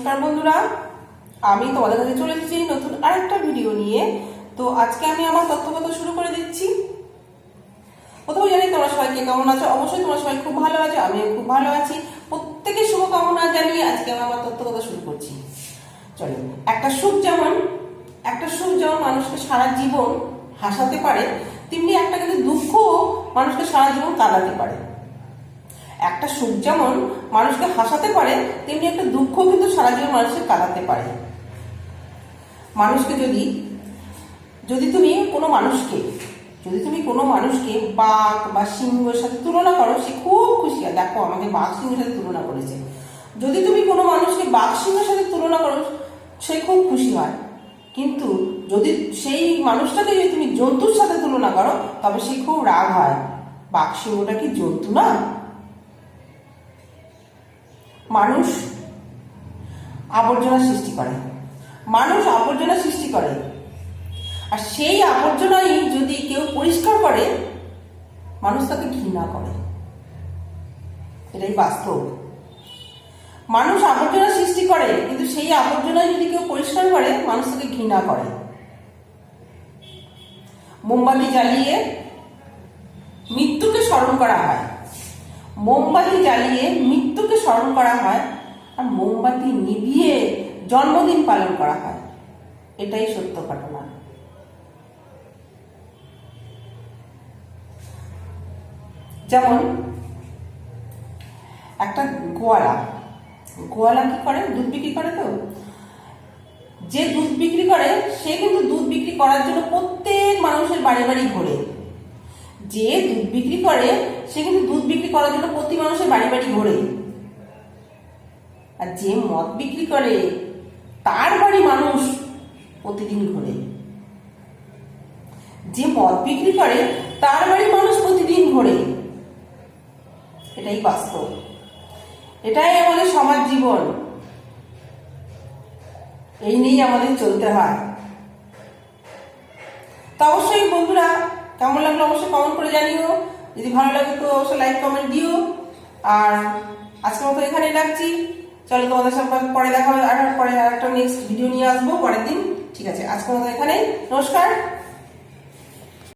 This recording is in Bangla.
নমস্কার বন্ধুরা, আমি তোমাদের কাছে চলে এসেছি নতুন আরেকটা ভিডিও নিয়ে। তো আজকে আমি আমার তথ্যকথা শুরু করে দিচ্ছি। প্রথমে জানি তোমরা সবাই কে কেমন আছো? অবশ্যই তোমরা সবাই খুব ভালো আছো, আমিও খুব ভালো আছি। প্রত্যেকের শুভকামনা জানিয়ে আজকে আমি আমার তথ্যকথা শুরু করছি। চলো, একটা সুখ যেমন, একটা সুখ যেমন মানুষকে সারা জীবন হাসাতে পারে, তেমনি একটা কিন্তু দুঃখ মানুষকে সারা জীবন কাঁদাতে পারে। একটা সুখ যেমন মানুষকে হাসাতে পারে, তেমনি একটা দুঃখ কিন্তু সারা জীবন মানুষকে কাটাতে পারে। মানুষকে যদি যদি তুমি কোনো মানুষকে, যদি তুমি কোনো মানুষকে বাঘ বা সিংহের সাথে তুলনা করো, সে খুব খুশি হয়। দেখো, আমাকে বাঘ সিংহের সাথে তুলনা করেছে। যদি তুমি কোনো মানুষকে বাঘ সিংহের সাথে তুলনা করো, সে খুব খুশি হয়। কিন্তু যদি সেই মানুষটাকে যদি তুমি জন্তুর সাথে তুলনা করো, তবে সে খুব রাগ হয়। বাঘ সিংহটা কি জন্তু না? মানুষ আবর্জনা সৃষ্টি করে। মানুষ আবর্জনা সৃষ্টি করে। আর সেই আবর্জনাই যদি কেউ পরিষ্কার করে, মানুষ তাকে ঘৃণা করে। এটাই বাস্তব। মানুষ আবর্জনা সৃষ্টি করে, কিন্তু সেই আবর্জনায় যদি কেউ পরিষ্কার করে, মানুষ তাকে ঘৃণা করে। মোমবাতি জ্বালিয়ে মৃত্যুকে স্মরণ করা হয়। মোমবাতি জ্বালিয়ে মৃত্যুকে স্মরণ করা হয় আর মোমবাতি নিভিয়ে জন্মদিন পালন করা হয়। এটাই সত্য ঘটনা। যেমন একটা গোয়ালা গোয়ালা কি করে? দুধ বিক্রি করে তো? যে দুধ বিক্রি করে, সে কিন্তু দুধ বিক্রি করার জন্য প্রত্যেক মানুষের বাড়ি বাড়ি ঘোরে। যে দুধ বিক্রি করে, সে কিন্তু দুধ বিক্রি করার জন্য প্রতি মানুষের বাড়ি বাড়ি ঘোরে। আর যে মদ বিক্রি করে, তার বাড়ি মানুষ প্রতিদিন ঘোরে। যে মদ বিক্রি করে, তার বাড়ি মানুষ প্রতিদিন ঘোরে। এটাই বাস্তব। এটাই আমাদের সমাজ জীবন। এই নিয়েই আমাদের চলতে হয়। তো অবশ্যই বন্ধুরা কেমন লাগল অবশ্যই কমেন্ট করে জানিও। যদি ভালো লাগে তো অবশ্যই লাইক কমেন্ট দিও। আর আজকের মতো এখানে রাখছি। চলো তোমাদের সব পরে দেখা হবে আর পরে আর একটা নেক্সট ভিডিও নিয়ে আসব পরের দিন। ঠিক আছে, আজকের মতো এখানেই। নমস্কার।